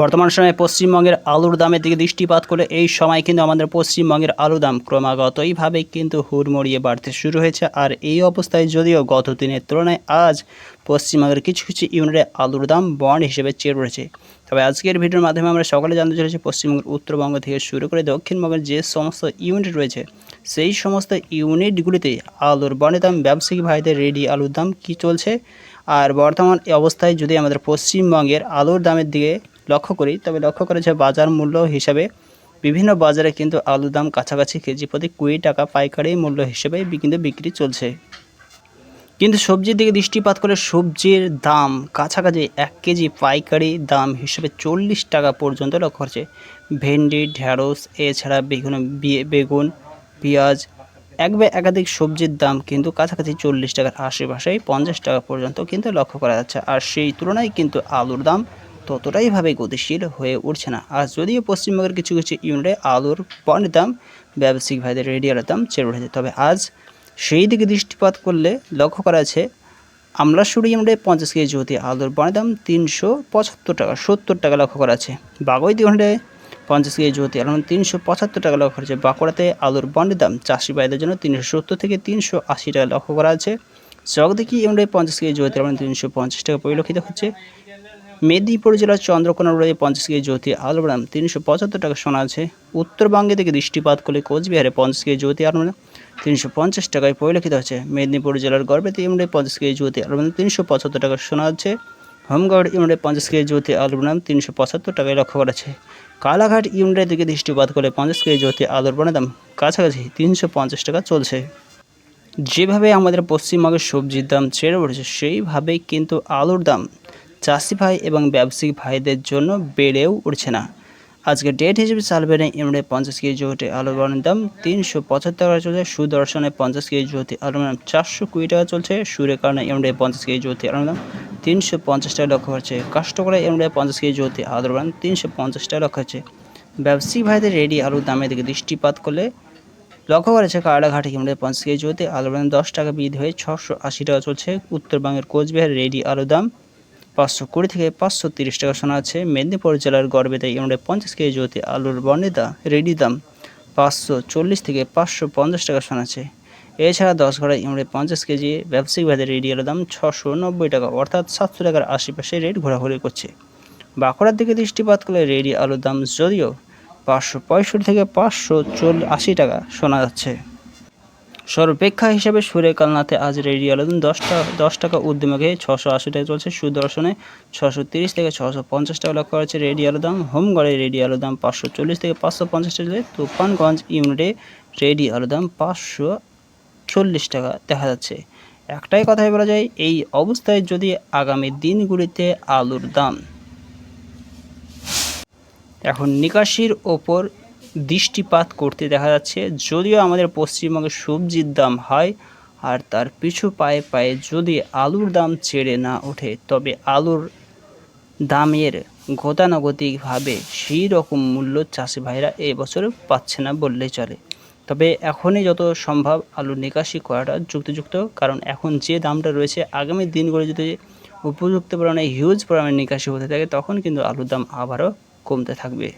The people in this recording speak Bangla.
বর্তমান সময়ে পশ্চিমবঙ্গের আলুর দামের দিকে দৃষ্টিপাত করে এই সময় কিন্তু আমাদের পশ্চিমবঙ্গের আলু দাম ক্রমাগতইভাবে কিন্তু হুড়মড়িয়ে বাড়তে শুরু হয়েছে। আর এই অবস্থায় যদিও গত দিনের তুলনায় আজ পশ্চিমবঙ্গের কিছু কিছু ইউনিটে আলুর দাম বন্ড হিসেবে চেয়ে রয়েছে। তবে আজকের ভিডিওর মাধ্যমে আমরা সকলে জানতে চলেছি পশ্চিমবঙ্গের উত্তরবঙ্গ থেকে শুরু করে দক্ষিণবঙ্গের যে সমস্ত ইউনিট রয়েছে, সেই সমস্ত ইউনিটগুলিতে আলুর বন্ডের দাম ব্যবসায়িক ভাইদের রেডি আলুর দাম কী চলছে? আর বর্তমান অবস্থায় যদি আমাদের পশ্চিমবঙ্গের আলুর দামের দিকে লক্ষ্য করি। তবে লক্ষ্য করেছে বাজার মূল্য হিসাবে বিভিন্ন বাজারে কিন্তু আলুর দাম কাছাকাছি কেজি প্রতি কুড়ি টাকা পাইকারি মূল্য হিসেবে কিন্তু বিক্রি চলছে। কিন্তু সবজির দিকে দৃষ্টিপাত করে সবজির দাম কাছাকাছি এক কেজি পাইকারি দাম হিসেবে চল্লিশ টাকা পর্যন্ত লক্ষ্য করছে। ভেন্ডি ঢ্যাঁড়স এছাড়া বেগুন বেগুন, পেঁয়াজ, এক বা একাধিক সবজির দাম কিন্তু কাছাকাছি চল্লিশ টাকার আশেপাশেই পঞ্চাশ টাকা পর্যন্ত কিন্তু লক্ষ্য করা যাচ্ছে। আর সেই তুলনায় কিন্তু আলুর দাম ততটাইভাবে গতিশীল হয়ে উঠছে না। আর যদিও পশ্চিমবঙ্গের কিছু কিছু ইউনিটে আলুর পণ্যের দাম ব্যবসায়িক ভাইদের রেডিয়ালের দাম চেড়ে উঠেছে। তবে আজ সেই দিকে দৃষ্টিপাত করলে লক্ষ্য করা আছে আমরা ইউনিটে পঞ্চাশ কেজি জ্যোতি আলুর পণ্যের দাম তিনশো পঁচাত্তর টাকা, সত্তর টাকা লক্ষ্য করা আছে। বাগুই ইউনিটে পঞ্চাশ কেজি আলুর দাম তিনশো পঁচাত্তর টাকা লক্ষ্য করা আছে। বাঁকুড়াতে আলুর বন্ডের দাম চাষি ভাইদের জন্য তিনশো সত্তর থেকে তিনশো আশি টাকা লক্ষ্য করা আছে। জগদিকি ইউনিটে পঞ্চাশ কেজি জ্যোতি দাম তিনশো পঞ্চাশ টাকা পরিলক্ষিত হচ্ছে। মেদিনীপুর জেলার চন্দ্রকোনা রোডে পঞ্চাশ কেজি জ্যোতি আলুর দাম তিনশো পঁচাত্তর টাকা শোনা আছে। উত্তরবঙ্গে থেকে দৃষ্টিপাত করলে কোচবিহারে পঞ্চাশ কেজি জ্যোতি আলুর দাম তিনশো পঞ্চাশ টাকায় পরিলক্ষিত হচ্ছে। মেদিনীপুর জেলার গর্ভেতে ইউনিটে পঞ্চাশ কেজি জ্যোতি আলুর দাম তিনশো পঁচাত্তর টাকা শোনা যাচ্ছে হোমগার্ড ইউনিটে পঞ্চাশ কেজি জ্যোতি আলুর দাম তিনশো পঁচাত্তর টাকায় লক্ষ্য করা আছে কালাঘাট ইউনিটের দিকে দৃষ্টিপাত করলে পঞ্চাশ কেজি জ্যোতি আলুর বনের দাম কাছাকাছি তিনশো পঞ্চাশ টাকা চলছে। যেভাবে আমাদের পশ্চিমবঙ্গের সবজির দাম ছেড়ে উঠেছে সেইভাবেই কিন্তু আলুর দাম চাষি ভাই এবং ব্যবসায়িক ভাইদের জন্য বেড়েও উঠছে না। আজকে ডেট হিসেবে চালবেনে ইমড়ে পঞ্চাশ কেজি জোটে আলুর দাম। তিনশো পঁচাত্তর টাকা চলছে সুদর্শনে পঞ্চাশ কেজি জ্যোতি আলুর দাম। চারশো কুড়ি টাকা চলছে সুরের কারণে ইমড়ে পঞ্চাশ কেজি জ্যোতি আলুর দাম। তিনশো পঞ্চাশ টাকা লক্ষ্য হচ্ছে কাস্টকরে ইমড়ে পঞ্চাশ কেজি জ্যোতি আলুর দাম। তিনশো পঞ্চাশ টাকা লক্ষ্য হচ্ছে ব্যবসায়িক ভাইদের রেডি আলুর দামের দিকে দৃষ্টিপাত করলে লক্ষ্য করেছে কারাঘাটে কিমড়ে পঞ্চাশ কেজি জুতে আলুর দাম। দশ টাকা বৃদ্ধি হয়ে ছশো আশি টাকা চলছে। উত্তরবঙ্গের কোচবিহার রেডি আলুর দাম। পাঁচশো কুড়ি থেকে পাঁচশো তিরিশ টাকা শোনা আছে। মেদিনীপুর জেলার গড়বেতে ইমড়ে পঞ্চাশ কেজি জ্যোতি আলুর বর্ণিতা, রেডি দাম পাঁচশো চল্লিশ থেকে পাঁচশো পঞ্চাশ টাকা শোনা আছে। এছাড়া দশ ঘরে ইমড়ে পঞ্চাশ কেজি ব্যবসায়িক ভাইদের রেডি আলুর দাম ছশো নব্বই টাকা, অর্থাৎ সাতশো টাকার আশেপাশে রেট ঘোরাঘুরি করছে। বাঁকুড়ার দিকে দৃষ্টিপাত করলে রেডি আলুর দাম যদিও পাঁচশো পঁয়ষট্টি থেকে পাঁচশো চল আশি টাকা শোনা যাচ্ছে। সর্বাপেক্ষা হিসাবে সুরে কালনাতে আজ রেডি আলোদন দশটা দশ টাকা উদ্যমকে ছশো আশি টাকা চলছে সুদর্শনে। ছশো তিরিশ থেকে ছশো পঞ্চাশ টাকা লক্ষ্য করা হচ্ছে রেডি আলুর দাম। হোমগড়ে রেডি আলুর দাম পাঁচশো চল্লিশ থেকে পাঁচশো পঞ্চাশ টাকা। তুফানগঞ্জ ইউনিটে রেডি আলুর দাম পাঁচশো চল্লিশ টাকা দেখা যাচ্ছে। একটাই কথাই বলা যায়, এই অবস্থায় যদি আগামী দিনগুলিতে আলুর দাম। এখন নিকাশির ওপর দৃষ্টিপাত করতে দেখা যাচ্ছে। যদিও আমাদের পশ্চিমবঙ্গে সবজির দাম হয় আর তার পিছু পায়ে পায়ে যদি আলুর দাম ছেড়ে না ওঠে, তবে আলুর দামের গতানুগতিকভাবে সেই রকম মূল্য চাষি ভাইরা এবছর পাচ্ছে না বললেই চলে। তবে এখনই যত সম্ভব আলু নিকাশি করাটা যুক্তিযুক্ত, কারণ এখন যে দামটা রয়েছে, আগামী দিনগুলো যদি উপযুক্ত পরিমাণে হিউজ পরিমাণে নিকাশি হতে থাকে, তখন কিন্তু আলুর দাম আবারও কমতে থাকবে।